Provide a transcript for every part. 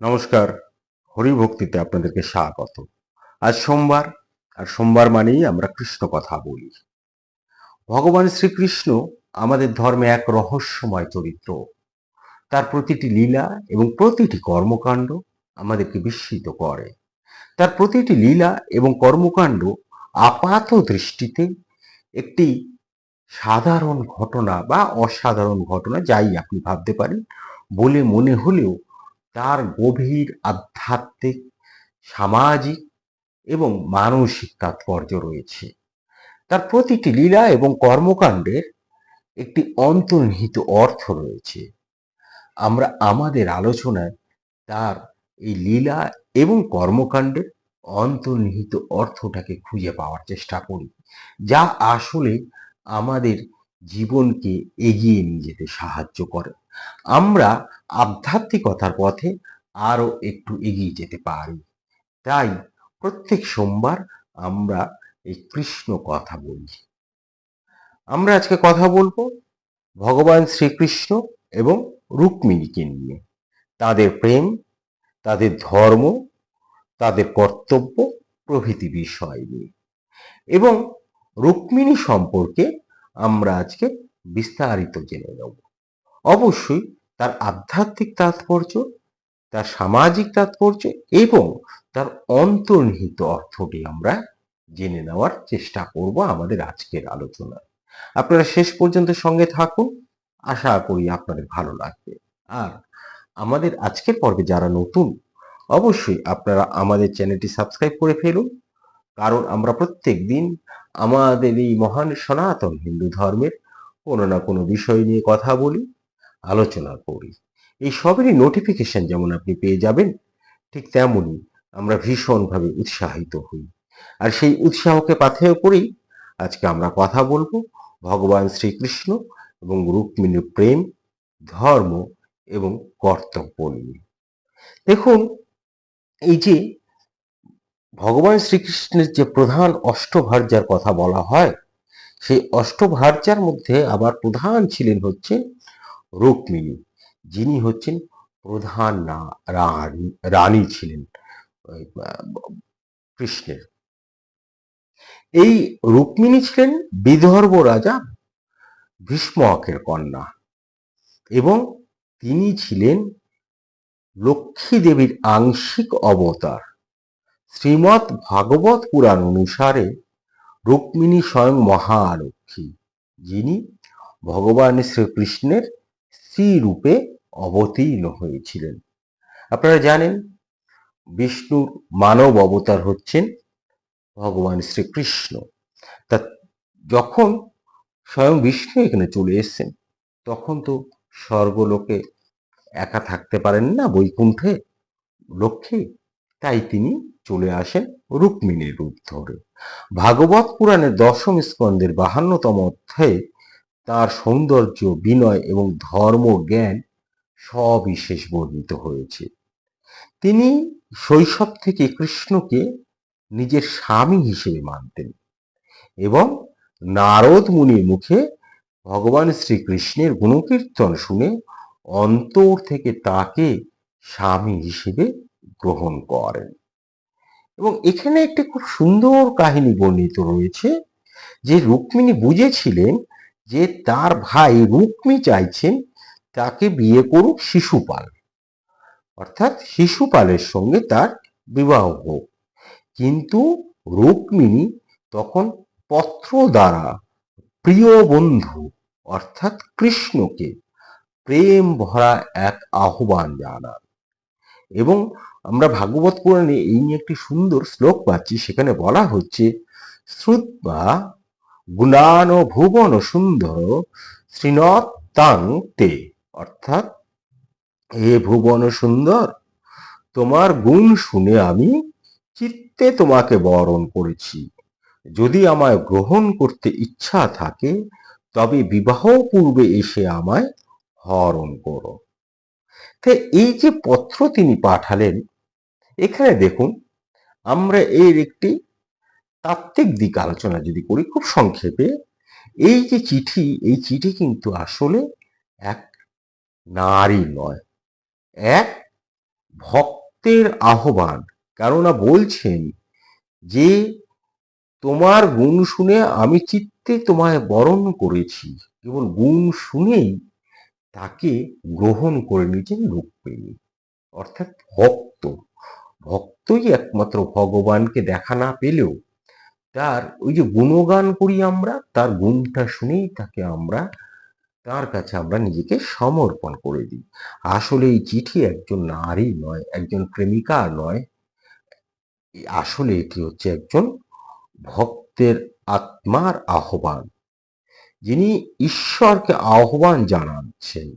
নমস্কার হরিভক্তিতে আপনাদেরকে স্বাগত। আজ সোমবার, আর সোমবার মানেই আমরা কৃষ্ণ কথা বলি। ভগবান শ্রীকৃষ্ণ আমাদের ধর্মে এক রহস্যময় চরিত্র। তার প্রতিটি লীলা এবং প্রতিটি কর্মকাণ্ড আমাদেরকে বিস্মিত করে। তার প্রতিটি লীলা এবং কর্মকাণ্ড আপাত দৃষ্টিতে একটি সাধারণ ঘটনা বা অসাধারণ ঘটনা যাই আপনি ভাবতে পারেন, বলে মনে হলেও তার গভীর আধ্যাত্মিক, সামাজিক এবং মানসিক তাৎপর্য রয়েছে। তার প্রতিটি লীলা এবং কর্মকাণ্ডের একটি অন্তর্নিহিত অর্থ রয়েছে। আমরা আমাদের আলোচনায় তার এই লীলা এবং কর্মকাণ্ডের অন্তর্নিহিত অর্থটাকে খুঁজে পাওয়ার চেষ্টা করি, যা আসলে আমাদের জীবনকে এগিয়ে নিয়ে যেতে সাহায্য করে। আমরা আধ্যাত্মিকতার পথে আরও একটু এগিয়ে যেতে পারি। তাই প্রত্যেক সোমবার আমরা এই কৃষ্ণ কথা বলি আমরা আজকে কথা বলব ভগবান শ্রীকৃষ্ণ এবং রুক্মিণীকে নিয়ে। তাদের প্রেম, তাদের ধর্ম, তাদের কর্তব্য প্রভৃতি বিষয় নিয়ে। এবং রুক্মিণী সম্পর্কে আমরা আজকে বিস্তারিত জেনে নেব। অবশ্যই তার আধ্যাত্মিক তাৎপর্য, তার সামাজিক তাৎপর্য এবং তার অন্তর্নিহিত অর্থটি আমরা জেনে নেওয়ার চেষ্টা করব আমাদের আজকের আলোচনায়। আপনারা শেষ পর্যন্ত সঙ্গে থাকুন। আশা করি আপনাদের ভালো লাগবে। আর আমাদের আজকের পর্বে যারা নতুন, অবশ্যই আপনারা আমাদের চ্যানেলটি সাবস্ক্রাইব করে ফেলুন। কারণ আমরা প্রত্যেক দিন আমাদের এই মহান সনাতন হিন্দু ধর্মের কোনো না কোনো বিষয় নিয়ে কথা বলি। আলোচনা করি। এই সবেরই নোটিফিকেশন যেমন আপনি পেয়ে যাবেন, ঠিক তেমনই আমরা ভীষণভাবে উৎসাহিত হই। আর সেই উৎসাহকে পাথেয় করেই আজকে আমরা কথা বলব ভগবান শ্রীকৃষ্ণ এবং রুক্মিণীর প্রেম, ধর্ম এবং কর্তব্য নিয়ে। দেখুন, এই যে ভগবান শ্রীকৃষ্ণের যে প্রধান অষ্টভার্যার কথা বলা হয়, সেই অষ্টভার্যার মধ্যে আবার প্রধান ছিলেন হচ্ছেন রুক্মিণী, যিনি হচ্ছেন প্রধান রানী ছিলেন কৃষ্ণের। এই রুক্মিণী ছিলেন বিদর্ভ রাজা ভীষ্মকের কন্যা এবং তিনি ছিলেন লক্ষ্মী দেবীর আংশিক অবতার। শ্রীমৎ ভাগবত পুরাণ অনুসারে রুক্মিণী স্বয়ং মহালক্ষ্মী, যিনি ভগবান শ্রীকৃষ্ণের স্ত্রী রূপে অবতীর্ণ হয়েছিলেন। আপনারা জানেন, বিষ্ণুর মানব অবতার হচ্ছেন ভগবান শ্রীকৃষ্ণ। তা যখন স্বয়ং বিষ্ণু এখানে চলে এসেছেন, তখন তো স্বর্গলোকে একা থাকতে পারেন না বৈকুণ্ঠে, লক্ষ্মী। তাই তিনি চলে আসেন রুক্মিণীর রূপ ধরে। ভাগবত পুরাণের দশম স্কন্দের বাহান্নতম অধ্যায়ে তার সৌন্দর্য, বিনয় এবং ধর্ম, জ্ঞান সবিশেষ বর্ণিত হয়েছে। তিনি শৈশব থেকে কৃষ্ণকে নিজের স্বামী হিসেবে মানতেন এবং নারদ মুনির মুখে ভগবান শ্রীকৃষ্ণের গুণকীর্তন শুনে অন্তর থেকে তাকে স্বামী হিসেবে গ্রহণ করেন। এবং এখানে একটি খুব সুন্দর কাহিনী বর্ণিত রয়েছে যে রুক্মিণী বুঝেছিলেন যে তার ভাই রুক্মি চাইছেন, তাকে বিয়ে করুক শিশুপাল। অর্থাৎ শিশুপালের সঙ্গে তার বিবাহ হোক। কিন্তু রুক্মিণী তখন পত্র দ্বারা প্রিয় বন্ধু, অর্থাৎ কৃষ্ণকে প্রেম ভরা এক আহ্বান জানান। এবং আমরা ভাগবত পুরাণে এই নিয়ে একটি সুন্দর শ্লোক পাচ্ছি, সেখানে বলা হচ্ছে, শ্রুতবা গুণান ভুবন সুন্দর শ্রীনতাং তে। অর্থাৎ, হে ভুবন সুন্দর, তোমার গুণ শুনে আমি চিত্তে তোমাকে বরণ করেছি। যদি আমায় গ্রহণ করতে ইচ্ছা থাকে, তবে বিবাহ পূর্বে এসে আমায় হরণ করো। তো এই যে পত্র তিনি পাঠালেন, এখানে দেখুন, আমরা এর একটি তাত্ত্বিক দিক আলোচনা যদি করি খুব সংক্ষেপে, এই যে চিঠি, এই চিঠি কিন্তু আসলে এক নারী নয়, এক ভক্তের আহ্বান। কেননা বলছেন যে, তোমার গুণ শুনে আমি চিত্তে তোমায় বরণ করেছি কেবল গুণ শুনেই তাকে গ্রহণ করে নিয়েছেন রুক্মিণী অর্থাৎ ভক্ত। ভক্তই একমাত্র ভগবানকে দেখা না পেলেও তার ওই যে গুণগান করি আমরা, তার গুণটা শুনেই তাকে আমরা, তার কাছে আমরা নিজেকে সমর্পণ করে দিই। আসলে এই চিঠি একজন নারী নয়, একজন প্রেমিকা নয়, আসলে এটি হচ্ছে একজন ভক্তের আত্মার আহ্বান। যিনি ঈশ্বরকে আহ্বান জানাচ্ছেন,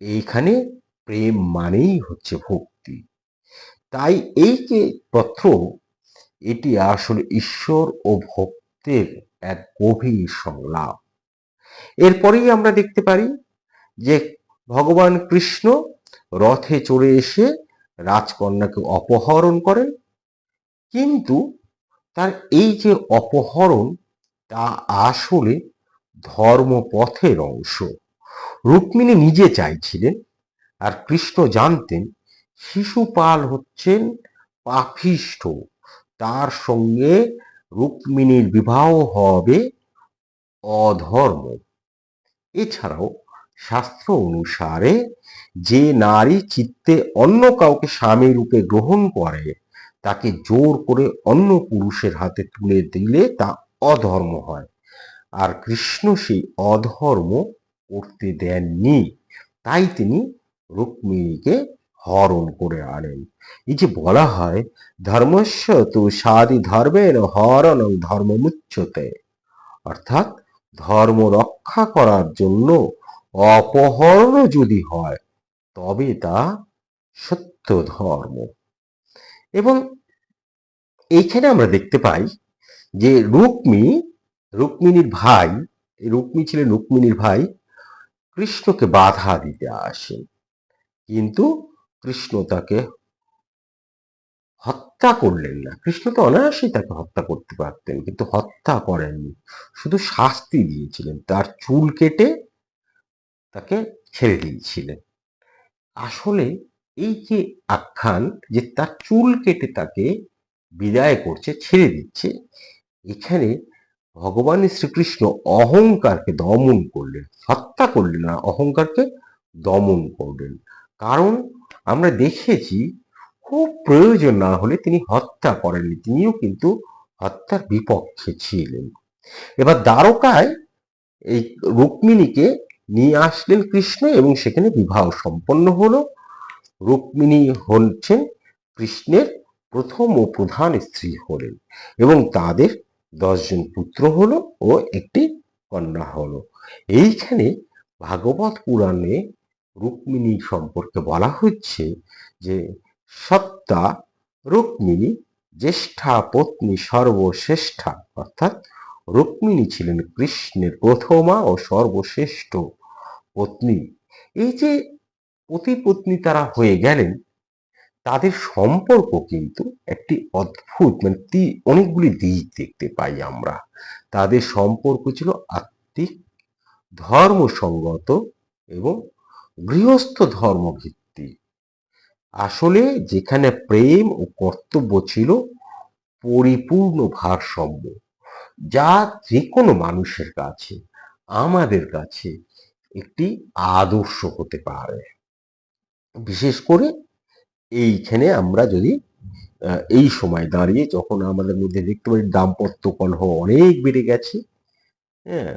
এইখানে প্রেম মানেই হচ্ছে ভক্তি। তাই এই যে পত্র এটি আসলে ঈশ্বর ও ভক্তের এক গভীর সংলাপ। এরপরেই আমরা দেখতে পারি যে ভগবান কৃষ্ণ রথে চড়ে এসে রাজকন্যাকে অপহরণ করেন, কিন্তু তার এই যে অপহরণ, তা আসলে ধর্মপথের অংশ। রুক্মিণী নিজে চাইছিলেন আর কৃষ্ণ জানতেন, শিশুপাল হচ্ছেন পাপিষ্ঠ তার সঙ্গে রুক্মিণীর বিবাহ হবে অধর্ম। এছাড়াও শাস্ত্র অনুসারে যে নারী চিত্তে অন্য কাউকে স্বামী রূপে গ্রহণ করে, তাকে জোর করে অন্য পুরুষের হাতে তুলে দিলে তা অধর্ম হয়। আর কৃষ্ণ সেই অধর্ম করতে দেননি, তাই তিনি রুক্মিণীকে হরণ করে আনেন। এই যে বলা হয়, ধর্মস্য তু সাদি ধর্মের হরণ ধর্মমুচ্যতে অর্থাৎ ধর্ম রক্ষা করার জন্য অপহরণ যদি হয়, তবে তা সত্য ধর্ম। এবং এইখানে আমরা দেখতে পাই যে রুক্মি, রুক্মিণীর ভাই রুক্মি ছিলেন রুক্মিণীর ভাই কৃষ্ণকে বাধা দিতে আসেন। কিন্তু কৃষ্ণ তাকে হত্যা করলেন না। কৃষ্ণ তো অনায়াসেই তাকে হত্যা করতে পারতেন, কিন্তু হত্যা করেননি। শুধু শাস্তি দিয়েছিলেন, তার চুল কেটে তাকে ছেড়ে দিয়েছিলেন। আসলে এই যে আখ্যান যে তার চুল কেটে তাকে বিদায় করছে, ছেড়ে দিচ্ছে, এখানে ভগবান শ্রীকৃষ্ণ অহংকারকে দমন করলেন। হত্যা করলেন না, অহংকারকে দমন করলেন। কারণ আমরা দেখেছি খুব প্রয়োজন না হলে তিনি হত্যা করেননি। তিনিও কিন্তু হত্যার বিপক্ষে ছিলেন। এবার দ্বারকায় এই রুক্মিণীকে নিয়ে আসলেন কৃষ্ণ এবং সেখানে বিবাহ সম্পন্ন হলো। রুক্মিণী হচ্ছেন কৃষ্ণের প্রথম ও প্রধান স্ত্রী হলেন এবং তাদের দশজন পুত্র হলো ও একটি কন্যা হলো। এইখানে ভাগবত পুরাণে রুক্মিণী সম্পর্কে বলা হচ্ছে যে, সত্তা রুক্মিণী জ্যেষ্ঠা পত্নী সর্বশ্রেষ্ঠা। অর্থাৎ রুক্মিণী ছিলেন কৃষ্ণের প্রথমা ও সর্বশ্রেষ্ঠ পত্নী। এই যে পতি পত্নী তারা হয়ে গেলেন, তাদের সম্পর্ক কিন্তু একটি অদ্ভুত মানে অনেকগুলি দিক দেখতে পাই আমরা। তাদের সম্পর্ক ছিল আত্মিক, ধর্মসঙ্গত এবং গৃহস্থ ধর্মভিত্তি। আসলে যেখানে প্রেম ও কর্তব্য ছিল, পরিপূর্ণ ভারসাম্য। যা যে কোনো মানুষের কাছে, আমাদের কাছে একটি আদর্শ হতে পারে। বিশেষ করে এইখানে আমরা যদি এই সময় দাঁড়িয়ে যখন আমাদের মধ্যে দেখতে পাই দাম্পত্য কলহ অনেক বেড়ে গেছে হ্যাঁ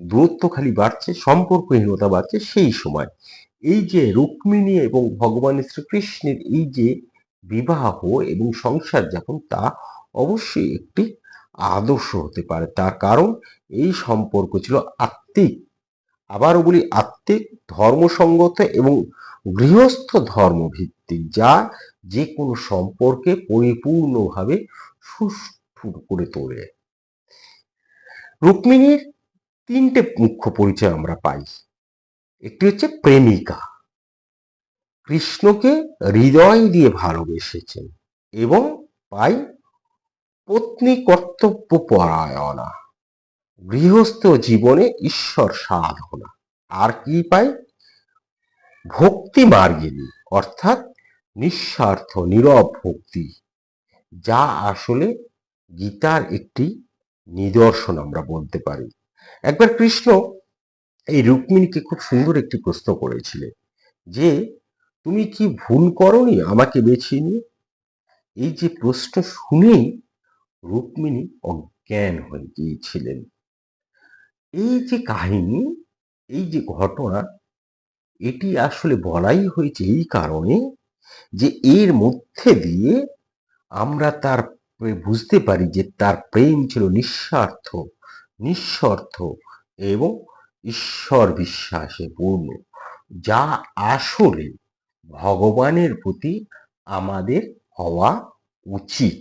দূরত্ব খালি বাড়ছে, সম্পর্কহীনতা বাড়ছে সেই সময়। এই যে রুক্মিণী এবং ভগবান শ্রীকৃষ্ণের এই যে বিবাহ এবং সংসার যাপন, তা অবশ্যই একটি আদর্শ হতে পারে। তার কারণ, এই সম্পর্ক ছিল আত্মিক। আবারও বলি, আত্মিক, ধর্মসঙ্গত এবং গৃহস্থ ধর্মভিত্তিক, যা যে কোনো সম্পর্কে পরিপূর্ণভাবে সুষ্ঠু করে তোলে। রুক্মিণীর তিনটে মুখ্য পরিচয় আমরা পাই। একটি হচ্ছে প্রেমিকা। কৃষ্ণকে হৃদয় দিয়ে ভালোবেসেছেন এবং পাই পত্নী কর্তব্য পরায়ণা গৃহস্থ জীবনে ঈশ্বর সাধনা। আর কি পাই? ভক্তি মার্গিনী, অর্থাৎ নিঃস্বার্থ, নীরব ভক্তি। যা আসলে গীতার একটি নিদর্শন আমরা বলতে পারি। একবার কৃষ্ণ এই রুক্মিণীকে খুব সুন্দর একটি প্রশ্ন করেছিলেন যে, তুমি কি ভুল করনি আমাকে বেছে নিয়ে? এই যে প্রশ্ন শুনেই রুক্মিণী অজ্ঞান হয়ে গিয়েছিলেন। এই যে কাহিনী, এই যে ঘটনা, এটি আসলে বলাই হয়েছে এই কারণে যে এর মধ্যে দিয়ে আমরা তার বুঝতে পারি যে তার প্রেম ছিল নিঃস্বার্থ। নিঃস্বার্থ এবং ঈশ্বর বিশ্বাসে পূর্ণ, যা আসলে ভগবানের প্রতি আমাদের হওয়া উচিত।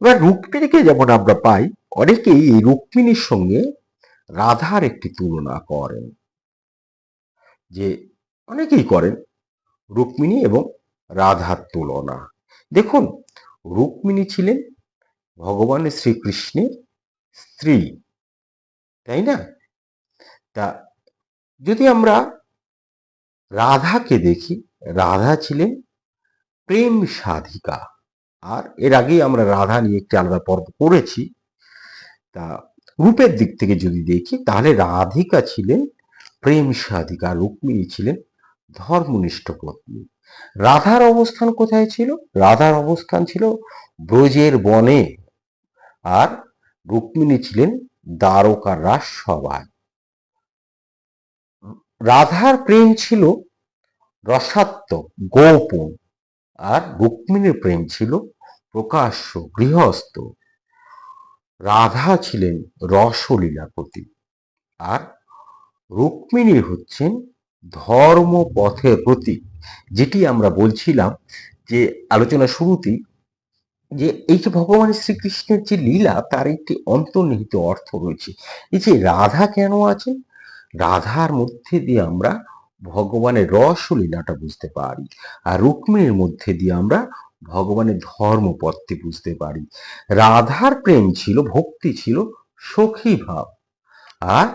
এবার রুক্মিণীকে যেমন আমরা পাই, অনেকেই এই রুক্মিণীর সঙ্গে রাধার একটি তুলনা করেন, যে অনেকেই করেন রুক্মিণী এবং রাধার তুলনা। দেখুন, রুক্মিণী ছিলেন ভগবান শ্রীকৃষ্ণের স্ত্রী, তাই না? তা যদি আমরা রাধাকে দেখি, রাধা ছিলেন প্রেম সাধিকা। আর এর আগেই আমরা রাধা নিয়ে একটি আলাদা পর্ব করেছি। তা রূপের দিক থেকে যদি দেখি, তাহলে রাধিকা ছিলেন প্রেম সাধিকা, রুক্মিণী ছিলেন ধর্মনিষ্ঠ পত্নী। রাধার অবস্থান কোথায় ছিল? রাধার অবস্থান ছিল ব্রজের বনে। আর রুক্মিণী ছিলেন দ্বারকার রাজসভায় রাধার প্রেম ছিল রসাত্মক, গোপন, আর রুক্মিণীর প্রেম ছিল প্রকাশ্য, গৃহস্থ। রাধা ছিলেন রসলীলাপতি, আর রুক্মিণী হচ্ছেন ধর্ম পথের প্রতীক, যেটি আমরা বলছিলাম যে আলোচনা শুরুতেই যে এই যে ভগবান শ্রীকৃষ্ণের যে লীলা, তার একটি অন্তর্নিহিত অর্থ রয়েছে। এই যে রাধা কেন আছে রাধার মধ্যে দিয়ে আমরা ভগবানের রস লীলাটা বুঝতে পারি। আর রুক্মিণীর মধ্যে দিয়ে আমরা ভগবানের ধর্মপথটি বুঝতে পারি। রাধার প্রেম ছিল, ভক্তি ছিল, সখী ভাব। আর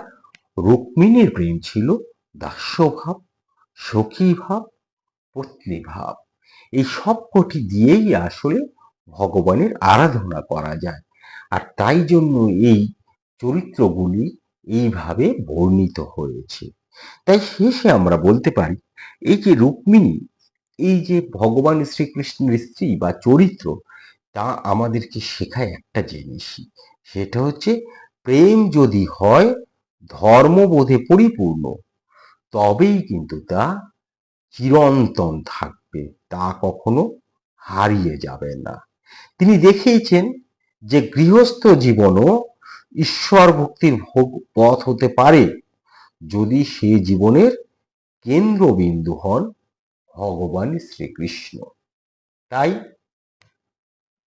রুক্মিণীর প্রেম ছিল দাস্যভাব সখী ভাব, পত্নী ভাব। এই সব কটি দিয়েই আসলে ভগবানের আরাধনা করা যায়। আর তাই জন্য এই চরিত্রগুলি এইভাবে বর্ণিত হয়েছে। তাই শেষে আমরা বলতে পারি, এই যে রুক্মিণী, এই যে ভগবান শ্রীকৃষ্ণের স্ত্রী বা চরিত্র, তা আমাদেরকে শেখায় একটা জিনিসই সেটা হচ্ছে প্রেম যদি হয়, ধর্মবোধে পরিপূর্ণ, তবেই কিন্তু তা চিরন্তন থাকবে, তা কখনো হারিয়ে যাবে না। তিনি দেখিয়েছেন যে গৃহস্থ জীবনও ঈশ্বর ভক্তির ভোগ- পথ হতে পারে যদি সে জীবনের কেন্দ্রবিন্দু হন ভগবান শ্রীকৃষ্ণ। তাই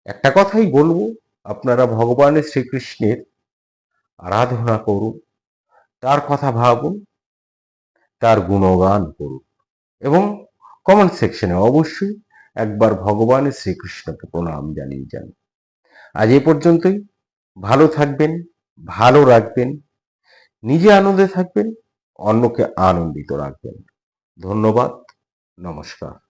একটা কথাই বলব, আপনারা ভগবান শ্রীকৃষ্ণের আরাধনা করুন, তার কথা ভাবুন, তার গুণগান করুন এবং কমেন্ট সেকশনে অবশ্যই একবার ভগবান শ্রীকৃষ্ণকে প্রণাম জানিয়ে যান। আজ এ পর্যন্তই। ভালো থাকবেন, ভালো রাখবেন, নিজে আনন্দে থাকবেন, অন্যকে আনন্দিত রাখবেন। ধন্যবাদ, নমস্কার।